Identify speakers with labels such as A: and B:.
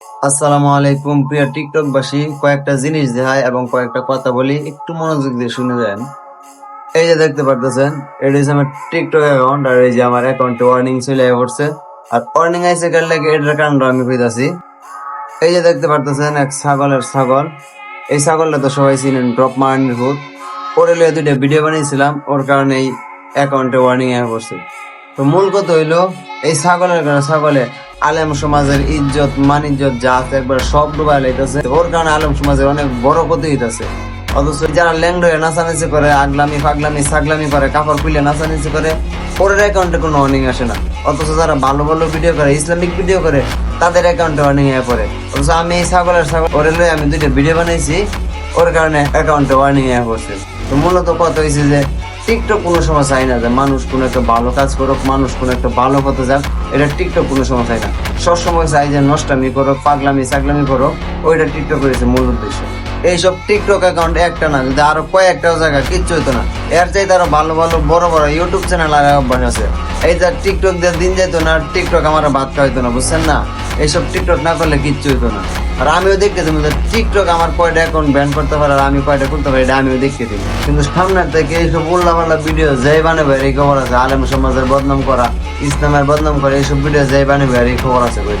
A: আসসালামু আলাইকুম, প্রিয় টিকটক বাসী কয়েকটা জিনিস দেখায় এবং কয়েকটা কথা বলি, একটু মনোযোগ দিয়ে শুনে যান। এই যে দেখতে পারতেছেন এটা হচ্ছে আমার টিকটক অ্যাকাউন্ট আর এই যে আমার অ্যাকাউন্টে ওয়ার্নিং চলে পড়ছে। আর ওয়ার্নিং আইসে লাগে, এটার কারণ আমি কইতাছি এই যে দেখতে পারতেছেন, এক ছাগলের ছাগল। এই ছাগলটা তো সবাই চিনেন, ড্রপ মারানির ভূত। পরে লিয়ে দুইটা ভিডিও বানিয়েছিলাম, ওর কারণে এই অ্যাকাউন্টে ওয়ার্নিং এ পড়ছে। তো মূল কথা হইল, এই ছাগলের কারণে ছাগলে আলেম সমাজের ইজ্জত, মান ইজ্জত যা আছে একবার সব ডুবাই লাইতেছে। ওর কারণে আলেম সমাজের অনেক বড় ক্ষতি হইতেছে। অথচ যারা ল্যাংড হয়ে নাচানাচি করে, আগলামি, ফাগলামি সাগলামি করে, কাপড় খুলে নাচানাচি করে ওদের অ্যাকাউন্টে কোনো অর্নিং আসে না। অথচ যারা ভালো ভালো ভিডিও করে, ইসলামিক ভিডিও করে, তাদের অ্যাকাউন্টে অর্নিং হয়ে পড়ে। অথচ আমি এই ছাগলের ছাগল, ওরে আমি দুইটা ভিডিও বানাইছি। ওর কারণে অ্যাকাউন্টে ওয়ার্নিং এ পড়ছে তো মূলত কথা হয়েছে যে টিকটক কোনো সময় চাই না যে মানুষ কোনো একটা ভালো কাজ করুক, মানুষ কোনো একটা ভালো পথে যাক, এটা টিকটক কোনো সময় চাই না। সবসময় চাই যে নষ্টামি করো পাগলামি সাগলামি করুক, ওইটা টিকটক করেছে মূল উদ্দেশ্য। এইসব টিকটক অ্যাকাউন্ট একটা না, যদি আরও কয়েকটাও জায়গা কিচ্ছু হতো না। এর চাইতে আরও ভালো ভালো, বড় বড় ইউটিউব চ্যানেল আর অভ্যাস আছে। এই যে টিকটক দিয়ে দিন যেত না টিকটক আমার ভাত খাওয়াইতো না, বুঝছেন না? এইসব টিকটক না করলে কিচ্ছু হতো না। আর আমিও দেখতে যে টিকটক আমার কয়টা অ্যাকাউন্ট ব্যান করতে পারে আর আমি কয়টা করতে পারি এটা আমিও দেখতে দিই কিন্তু সামনে থেকে এইসব উল্লা পাল্লা ভিডিও যাই বানাবে আর এই খবর আছে। আলেম সমাজের বদনাম করা, ইসলামের বদনাম করা, এইসব ভিডিও যাই বানাবে আর এই খবর আছে কই